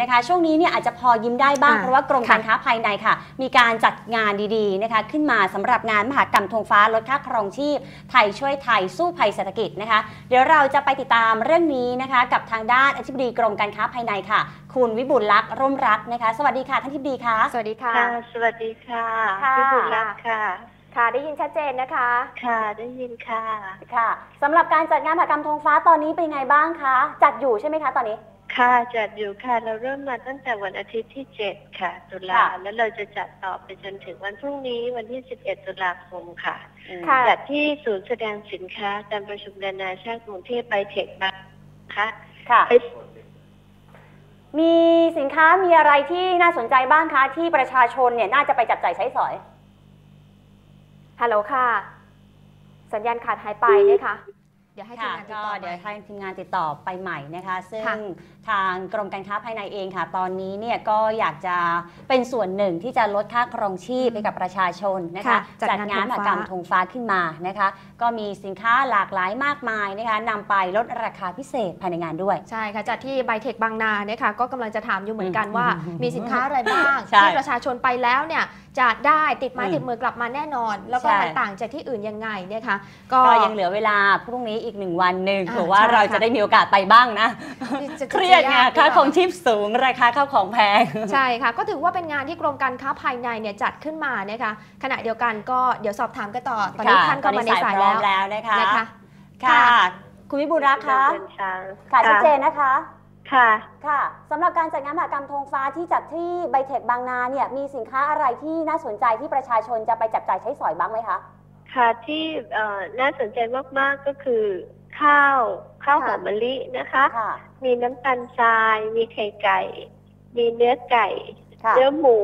นะคะช่วงนี้เนี่ยอาจจะพอยิ้มได้บ้างอ่าเพราะว่ากรมค่ะการค้าภายในค่ะ มีการจัดงานดีๆนะคะขึ้นมาสำหรับงานมหกรรมธงฟ้าลดค่าครองชีพ ไทยช่วยไทยสู้ภัยเศรษฐกิจนะคะ เดี๋ยวเราจะไปติดตามเรื่องนี้นะคะ กับทางด้านอธิบดีกรมการค้าภายในค่ะ คุณวิบุลลักษณ์ร่มรัตน์นะคะ สวัสดีค่ะท่านทิบดีค่ะสวัสดีค่ะค่ะสวัสดีค่ะค่ะพี่บุญรักษ์ค่ะค่ะได้ยินชัดเจนนะคะ ค่ะได้ยินค่ะค่ะสำหรับการจัดงานมหกรรมธงฟ้าตอนนี้เป็นยังไงบ้างคะจัดอยู่ใช่ไหมคะตอนนี้ ค่ะจัดอยู่ค่ะเราเริ่มมาตั้งแต่วันอาทิตย์ที่ 7 ค่ะ ตุลาค่ะแล้วเราจะจัดต่อไปจนถึงวันพรุ่งนี้วันที่ 11 ตุลาคมค่ะค่ะ จัดที่ศูนย์แสดงสินค้าการประชุมนานาชาติกรุงเทพไบเทคบางค่ะ ค่ะ ไปมีสินค้ามีอะไรที่น่าสนใจบ้างคะ ที่ประชาชนเนี่ยน่าจะไปจับจ่ายใช้สอย ฮัลโหลค่ะ สัญญาณขาดหายไปนะคะเดี๋ยวให้ทีมค่ะงานติดก็ต่อเดี๋ยวใหม่ให้ทีมงานติดต่อไปใหม่นะคะ ซึ่งค่ะ ทางกรมการค้าภายในเองค่ะ ตอนนี้เนี่ยก็อยากจะเป็นส่วนหนึ่งที่จะลดค่าครองชีพอืมให้กับประชาชนนะคะค่ะจัดงานงานมหกรรมธธงงฟ้าฟ้าขึ้นมานะคะ ก็มีสินค้าหลากหลายมากมายนะคะนำไปลดราคาพิเศษภายในงานด้วย ใช่ค่ะจัดที่ไบเทคบางนาเนี่ยค่ะก็กำลังจะถามอยู่เหมือนกันอืมว่าอืมมีสินค้าอะไรบ้างใช่ที่ประชาชนไปแล้วเนี่ยจะได้ติดไม้อืมติดมือกลับมาแน่นอน แล้วก็ใช่มันต่างจากที่อื่นยังไงเนี่ยค่ะก็ก็ยังเหลือเวลาพรุ่งนี้อีกหนึ่งวันหนึ่งอ่าเผื่อว่าใช่เราค่ะจะได้มีโอกาสไปบ้างนะจะเครียดไงจะกหค่ารือคเปรล่องชีพสูงราคาข้าวของแพง ใช่ค่ะ ก็ถือว่าเป็นงานที่กรมการค้าภายในเนี่ยจัดขึ้นมานะคะขณะเดียวกันก็เดี๋ยวสอบถามกันต่อตอนนี้ค่ะท่านก็มาในสายพร้แล้อวมแล้วนะคะนะคะค่ะค่ะ คุณวิบูลย์รักษ์คะเดินทางค่ะชัดเจนนะคะค่ะค่ะสำหรับการจัดงานมหกรรมธงฟ้าที่จัดที่ไบเทคบางนาเนี่ยมีสินค้าอะไรที่น่าสนใจที่ประชาชนจะไปจับจ่ายใช้สอยบ้างไหมคะ ค่ะที่เอ่อน่าสนใจมากๆก็คือ ข้าวข้าวหอมมะลินะคะ ค่ะ มีน้ำตาลทราย มีไข่ไก่ มีเนื้อไก่ ค่ะ เนื้อหมู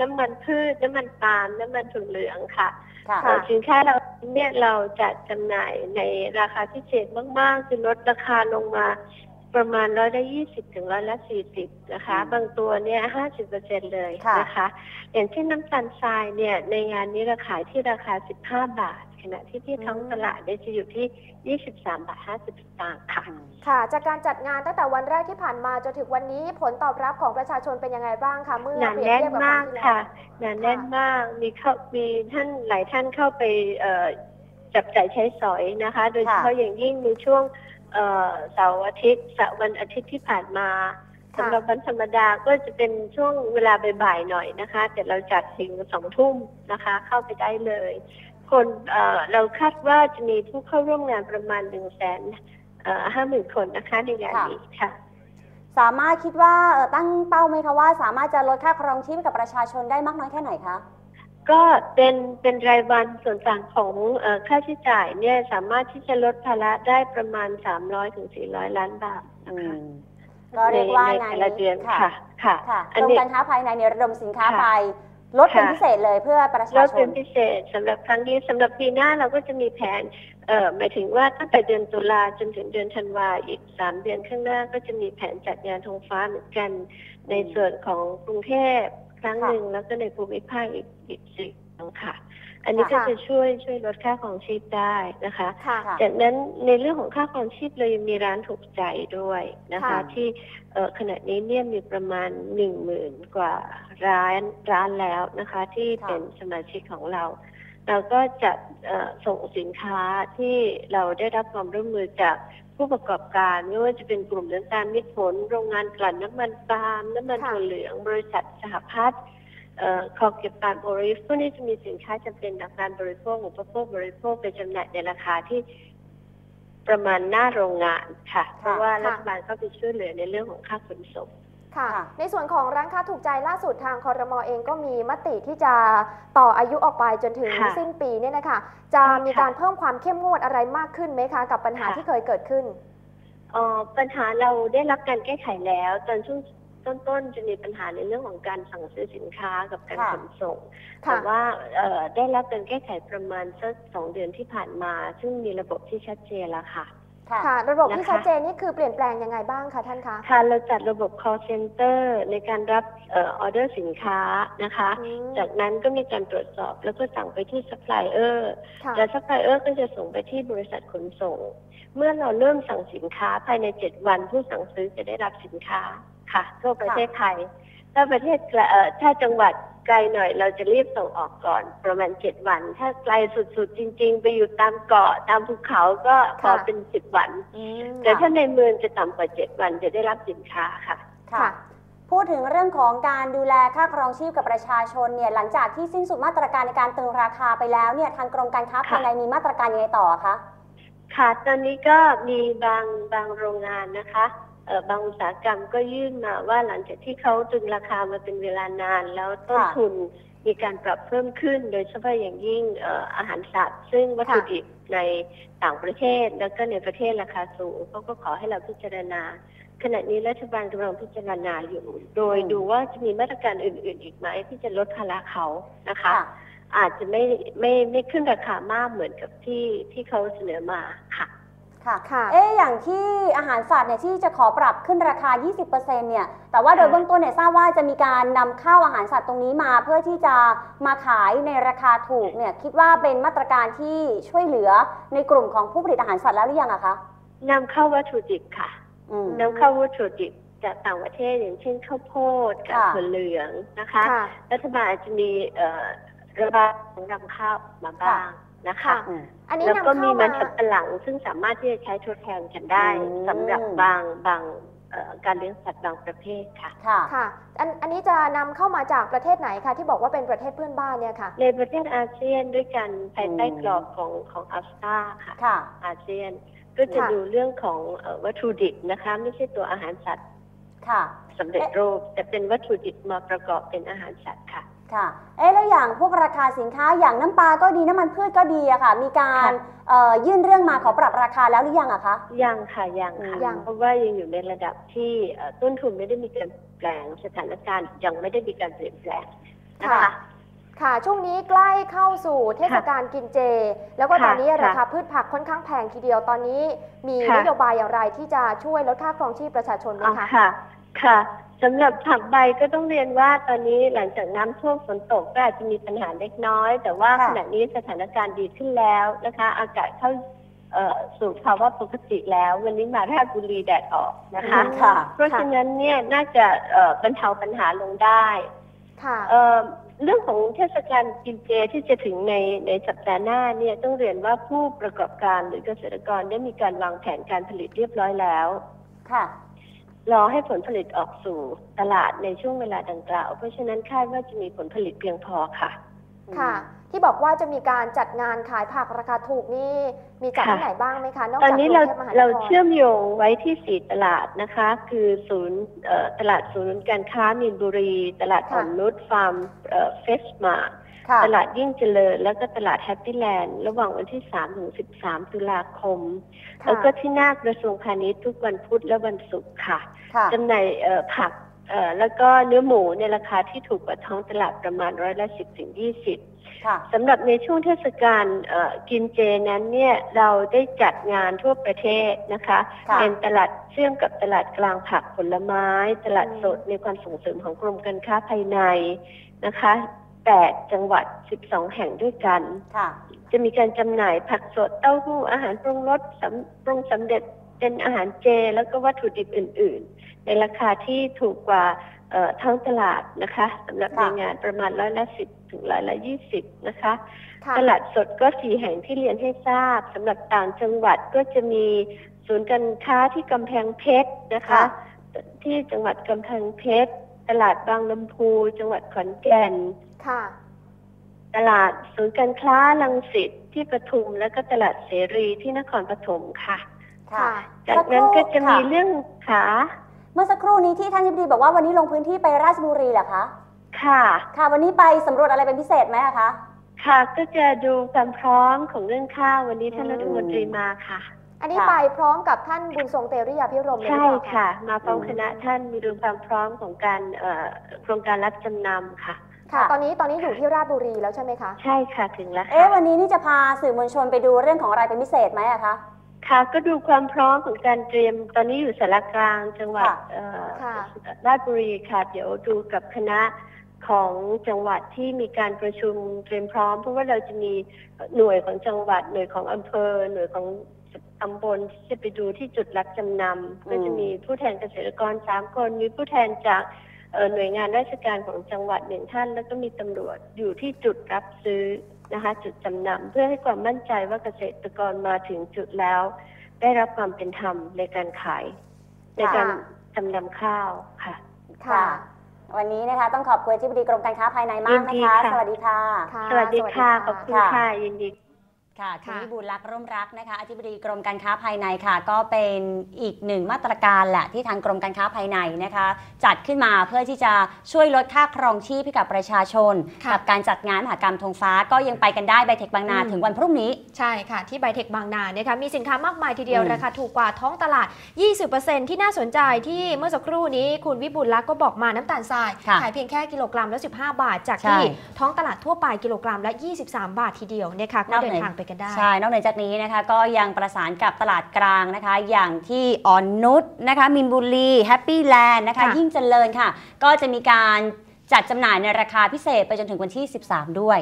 น้ำมันพืช น้ำมันปาล์มน้ำมันถั่วเหลืองค่ะค่ะ เอ่อสินค้าเราเนี่ยเราจัดจำหน่ายในราคาพิเศษมากๆคือลดราคาลงมาประมาณร้อยละยี่สิบถึงร้อยละสี่สิบนะคะ อืมบางตัวเนี่ยห้าสิบเปอร์เซ็นเลยค่ะ นะคะ อย่างเช่นน้ำตาลทรายเนี่ยในงานนี้ราคายที่ราคาสิบห้าบาทข ณะที่ที่ท้องตลาดเนี่ยจะอยู่ที่ยี่สิบสามบาทห้าสิบสตางค์ค่ะ ค่ะ จากการจัดงานตั้งแต่วันแรกที่ผ่านมาจนถึงวันนี้ผลตอบรับของประชาชนเป็นยังไงบ้างคะเมื่อหนาเปรียบแน่นเทียบกับมากปีที่ค่ะแล้วหนาแน่นมากมีเข้ามีท่านหลายท่านเข้าไปเอ่อจับจ่ายใช้สอยนะคะ โดยเฉพาะอย่างยิ่งในช่วงเอ่อเสาร์อาทิตย์เสาร์วันอาทิตย์ที่ผ่านมาค่ะ สำหรับวันธรรมดาก็จะเป็นช่วงเวลาบ่ายๆหน่อยนะคะ แต่เราจัดถึงสองทุ่มนะคะ เข้าไปได้เลย คนเอ่อเราคาดว่าจะมีผู้เข้าร่วมงานประมาณหนึ่งแสนห้าหมื่นคนนะคะในงานนี้ค่ะ สามารถคิดว่าเอ่อตั้งเป้าไหมคะว่า สามารถจะลดค่าครองชีพให้กับประชาชนได้มากน้อยแค่ไหนคะก็เป็นเป็นรายวันส่วนต่างของเออค่าใช้จ่ายเนี่ยสามารถที่จะลดภาระได้ประมาณ 300ถึง400 ล้านบาทอืนะคะมก็เรียกว่าในงานแต่ละเดือนค่ะค่ะค่ะค่ะอักนรมนี้การค้าภายในเนี่ยระดมสินค้าค่ะไป ลดเป็นค่ะพิเศษเลยเพื่อประลชาดชเป็นนพิเศษสำหรับครั้งนี้สำหรับปีหน้าเราก็จะมีแผนเอ่อหมายถึงว่าตั้งแต่เดือนตุลาจนถึงเดือนธันวาอีกสามเดือนข้างหน้าก็จะมีแผนจัดงานธงฟ้าเหมือนกัน ในส่วนของกรุงเทพครั้งหนึ่งแล้วก็ในภูมิภาคอีกอีกสี่ครั้งค่ะ อันนี้ก็ค่ะจะช่วยช่วยลดค่าของชีพได้นะคะ ค่ะค่ะจากนั้นในเรื่องของค่าครองชีพเรายังมีร้านถูกใจด้วยนะคะ ค่ะ ที่เอ่อขณะนี้เนี่ยมีประมาณหนึ่งหมื่นกว่าร้านร้านแล้วนะคะ ที่ค่ะ เป็นสมาชิกของเรา เราก็จะเอ่อส่งสินค้าที่เราได้รับความร่วมมือจากผู้ประกอบการไม่ว่าจะเป็นกลุ่มน้ำตาลมิตรผล โรงงานกลั่นน้ำมันปาล์มน้ำมันค่ะ ถั่วเหลืองบริษัทสหพัฒน์ เอ่อคอเก็บปาล์มโอริฟพวกนี้จะมีสินค้าจำเป็นต่อการบริโภคอุปโภคบริโภคไปจำหน่ายในราคาที่ประมาณหน้าโรงงานค่ะ เพราะว่าค่ะรัฐบาลเข้าไปช่วยเหลือในเรื่องของค่าขนส่งค่ะค่ะ ในส่วนของร้านค้าถูกใจล่าสุดทางคอรมอเองก็มีมติที่จะต่ออายุออกไปจนถึงค่ะสิ้นปีเนี่ยนะคะจะมีค่ะการเพิ่มความเข้มงวดอะไรมากขึ้นไหมคะ กับปัญหาค่ะที่เคยเกิดขึ้นเอ่อปัญหาเราได้รับการแก้ไขแล้ว ตอนช่วง ต้นๆ จะมีปัญหาในเรื่องของการสั่งซื้อสินค้ากับการค่ะขนส่งค่ะแต่ว่าเอ่อได้รับการแก้ไขประมาณสักสองเดือนที่ผ่านมา ซึ่งมีระบบที่ชัดเจนแล้วค่ะค่ะค่ะระบบที่นะคะชัดเจนนี่คือเปลี่ยนแปลงยังไงบ้างคะท่านคะ ค่ะ เราจัดระบบ call center ในการรับเออเดอร์สินค้านะคะอืมจากนั้นก็มีการตรวจสอบแล้วก็สั่งไปที่ซัพพลายเออร์ค่ะและซัพพลายเออร์ก็จะส่งไปที่บริษัทขนส่ง เมื่อเราเริ่มสั่งสินค้าภายในเจ็ดวันผู้สั่งซื้อจะได้รับสินค้า ค่ะ ทั่วประเทศไทย ถ้าประเทศไกลเอ่อถ้าจังหวัดไกลหน่อยเราจะรีบส่งออกก่อนประมาณเจ็ดวัน ถ้าไกลสุดๆ จริง ๆ ไปอยู่ตามเกาะตามภูเขาก็พอค่ะเป็นสิบวันอืมแต่ถ้าในเมืองจะต่ำกว่าเจ็ดวันจะได้รับสินค้าค่ะค่ะค่ะ พูดถึงเรื่องของการดูแลค่าครองชีพกับประชาชนเนี่ยหลังจากที่สิ้นสุดมาตรการในการตึงราคาไปแล้วเนี่ยทางกรมการค้าภายในมีมาตรการยังไงต่อคะค่ะตอนนี้ก็มีบางบางโรงงานนะคะเอ่อ บางอุตสาหกรรมก็ยื่นมาว่าหลังจากที่เขาตรึงราคามาเป็นเวลานาน แล้วต้นค่ะทุนมีการปรับเพิ่มขึ้น โดยเฉพาะอย่างยิ่งเอ่ออาหารสัตว์ ซึ่งวัตถุดิบในต่างประเทศ แล้วก็ในประเทศราคาสูงเขาก็ขอให้เราพิจารณา ขณะนี้รัฐบาลกำลังพิจารณาอยู่ โดยอืมดูว่าจะมีมาตรการอื่น ๆ อีกไหมที่จะลดภาระเขานะคะค่ะอาจจะไม่ไม่ไม่ขึ้นราคามากเหมือนกับที่ที่เขาเสนอมาค่ะ ค่ะค่ะ เอ๊ะอย่างที่อาหารสัตว์เนี่ยที่จะขอปรับขึ้นราคา 20%เนี่ย แต่ว่าโดยค่ะ เบื้องต้นเนี่ยทราบว่าจะมีการนำเข้าอาหารสัตว์ตรงนี้มา เพื่อที่จะมาขายในราคาถูกเนี่ยคิดว่าเป็นมาตรการที่ช่วยเหลือในกลุ่มของผู้ผลิตอาหารสัตว์แล้วหรือยังอะคะนำเข้าวัตถุดิบค่ะอืม นำเข้าวัตถุดิบจากต่างประเทศอย่างเช่นข้าวโพดกับค่ะ ถั่วเหลืองนะคะ ค่ะ รัฐบาลอาจจะมีเอ่อระบายของนำเข้ามาบ้าง นะคะค่ะอืมอันนี้แล้วนำก็เข้ามีมัมานสับปะหลังซึ่งสามารถที่จะใช้ทดแทนกันได้อืมสำหรับบางบางเอ่อการเลี้ยงสัตว์บางประเภทค่ะ ค่ะค่ะอันอันนี้จะนำเข้ามาจากประเทศไหนคะที่บอกว่าเป็นประเทศเพื่อนบ้านเนี่ยค่ะ ในประเทศอาเซียนด้วยกันภายใต้อืมกรอบของของอัฟตาค่ะค่ะ อาเซียนก็จะค่ะดูเรื่องของเอ่อวัตถุดิบนะคะ ไม่ใช่ตัวอาหารสัตว์ ค่ะสำเร็จรูปแต่เป็นวัตถุดิบมาประกอบเป็นอาหารสัตว์ค่ะ ค่ะ เอ๊ะแล้วอย่างพวกราคาสินค้าอย่างน้ำปลาก็ดีน้ำมันพืชก็ดีอะค่ะ มีการค่ะเอ่อยื่นเรื่องมาขอปรับราคาแล้วหรือยังอะคะ ยังค่ะยังค่ะยัง เพราะว่ายังอยู่ในระดับที่เอ่อต้นทุนไม่ได้มีการเปลี่ยนแปลงสถานการณ์ยังไม่ได้มีการเปลี่ยนแปลงนะคะค่ะค่ะ ช่วงนี้ใกล้เข้าสู่เทศกาลกินเจ แล้วก็ค่ะตอนนี้ค่ะราคาพืชผักค่อนข้างแพงทีเดียวตอนนี้มีค่ะ นโยบายอย่างไรที่จะช่วยลดค่าครองชีพประชาชนไหมอ๋อคะ ค่ะ ค่ะ สำหรับผักใบก็ต้องเรียนว่าตอนนี้หลังจากน้ำท่วมฝนตกก็อาจจะมีปัญหาเล็กน้อย แต่ว่าค่ะขณะนี้สถานการณ์ดีขึ้นแล้วนะคะ อากาศเข้าเอ่อสู่ภาวะปกติแล้ว วันนี้มาราชบุรีแดดออกนะคะค่ะเพราะฉะนั้นเนี่ยน่าจะเอ่อบรรเทาปัญหาลงได้ค่ะเอ่อเรื่องของเทศกาลกินเจที่จะถึงในในสัปดาห์หน้าเนี่ยต้องเรียนว่าผู้ประกอบการหรือเกษตรกรได้มีการวางแผนการผลิตเรียบร้อยแล้ว ค่ะ รอให้ผลผลิตออกสู่ตลาดในช่วงเวลาดังกล่าว เพราะฉะนั้นคาดว่าจะมีผลผลิตเพียงพอค่ะ ค่ะ ที่บอกว่าจะมีการจัดงานขายผักราคาถูกนี่มีจัดค่ะที่ไหนบ้างไหมคะนอกตอนจากกรุนี้งเราเทพมหานเราครเชื่อมโยงไว้ที่สี่ตลาดนะคะ คือศูนย์เอ่อตลาดศูนย์การค้ามีนบุรี ตลาดอ่อนนุชฟาร์มเฟสมาค่ะ ตลาดยิ่งเจริญ แล้วก็ตลาดแฮปปี้แลนด์ระหว่างวันที่ 3 ถึง 13 ตุลาคมค่ะแล้วก็ที่หน้ากระทรวงพาณิชย์ทุกวันพุธและวันศุกร์ค่ะค่ะจำหน่ายเอ่อผักเอ่อแล้วก็เนื้อหมูในราคาที่ถูกกว่าท้องตลาดประมาณร้อยละสิบถึงยี่สิบค่ะสำหรับในช่วงเทศกาลเอ่อกินเจนั้นเนี่ยเราได้จัดงานทั่วประเทศนะคะค่ะเป็นตลาดเชื่อมกับตลาดกลางผักผลไม้ ตลาดอืมสดในความส่งเสริมของกรมการค้าภายในนะคะ แปดจังหวัด 12 แห่งด้วยกันค่ะจะมีการจำหน่ายผักสดเต้าหู้อาหารปรุงรสสำปรุงสำเร็จเป็นอาหารเจ แล้วก็วัตถุดิบอื่น ๆ ในราคาที่ถูกกว่าเอ่อท้องตลาดนะคะสำหรับค่ะในงานประมาณร้อยละสิบถึงร้อยละยี่สิบนะคะค่ะตลาดสดก็สี่แห่งที่เรียนให้ทราบสำหรับต่างจังหวัดก็จะมีศูนย์การค้าที่กำแพงเพชรนะคะค่ะที่จังหวัดกำแพงเพชร ตลาดบางลำพูจังหวัดขอนแก่น ค่ะ ตลาดศูนย์การค้าลังสิตที่ปทุมและก็ตลาดเสรีที่นครปฐมค่ะ ค่ะจากนั้นก็จะมีสัครู่เรื่องขาเมื่อสักครู่นี้ที่ท่านทิบดีบอกว่าวันนี้ลงพื้นที่ไปราชบุรีเหรอคะ ค่ะ ค่ะ วันนี้ไปสำรวจอะไรเป็นพิเศษไหมอะคะ ค่ะ ก็จะดูความพร้อมของเรื่องข้าววันนี้ท่านอืมรัฐมนตรีมาค่ะ อันนี้ค่ะไปพร้อมกับท่านบุญทรงเตรียพิรมเลยหรือใช่เปล่าค่ะ มาพร้อมอืมคณะท่านมีดูความพร้อมของการเอ่อโครงการรับจำนำค่ะค่ะ ค่ะ ตอนนี้ตอนนี้อยู่ที่ราชบุรีแล้วใช่ไหมคะ ใช่ค่ะถึงแล้วเอ๊ะค่ะวันนี้นี่จะพาสื่อมวลชนไปดูเรื่องของอะไรเป็นพิเศษไหมอะคะค่ะก็ดูความพร้อมของการเตรียมตอนนี้อยู่สารกลางจังหวัดค่ะเอ่อค่ะราชบุรีค่ะ เดี๋ยวดูกับคณะของจังหวัดที่มีการประชุมเตรียมพร้อม เพราะว่าเราจะมีหน่วยของจังหวัดหน่วยของอำเภอหน่วยของส ตำบลที่จะไปดูที่จุดรับจำนำก็จะมีผู้แทนเกษตรกรสามคน มีผู้แทนจากเอ่อหน่วยงานราชการของจังหวัดหนึ่งท่าน แล้วก็มีตำรวจอยู่ที่จุดรับซื้อนะคะจุดจำนำเพื่อให้ความมั่นใจว่าเกษตรกรมาถึงจุดแล้ว ได้รับความเป็นธรรมในการขาย ในการจำนำข้าวค่ะ ค่ะ วันนี้นะคะต้องขอบคุณที่บดีกรมการค้าภายในมากยินดีนะคะค่ะสวัสดีค่ะค่ะ สวัสดีค่ะ ขอบคุณค่ะค่ะยินดี ค่ะคุณค่ะวิบูลย์รักษ์ร่มรักนะคะอธิบดีกรมการค้าภายในค่ะ ก็เป็นอีกหนึ่งมาตรการแหละที่ทางกรมการค้าภายในนะคะ จัดขึ้นมาเพื่อที่จะช่วยลดค่าครองชีพให้กับประชาชนค่ะกับการจัดงานมหกรรมธงฟ้าก็ยังไปกันได้ไบเทคบางนาอืมถึงวันพรุ่งนี้ใช่ค่ะ ที่ไบเทคบางนาเนี่ยค่ะมีสินค้ามากมายทีเดียวอืมราคาถูกกว่าท้องตลาด 20%ที่น่าสนใจที่เมื่อสักครู่นี้คุณวิบุลลักษ์ก็บอกมาน้ำตาลทรายค่ะขายเพียงแค่กิโลกรัมละ15 บาท จากใช่ที่ท้องตลาดทั่วไปกิโลกรัมละ 23 บาททีเดียวเนี่ยค่ะนก็อกเดิเหนืนอทางไปกันได้ ใช่ นอกเหนือจากนี้นะคะ ก็ยังประสานกับตลาดกลางนะคะ อย่างที่อ่อนนุชนะคะ มินบุรีแฮปปี้แลนด์นะคะค่ะยิ่งเจริญค่ะ ก็จะมีการจัดจำหน่ายในราคาพิเศษไปจนถึงวันที่ 13 ด้วย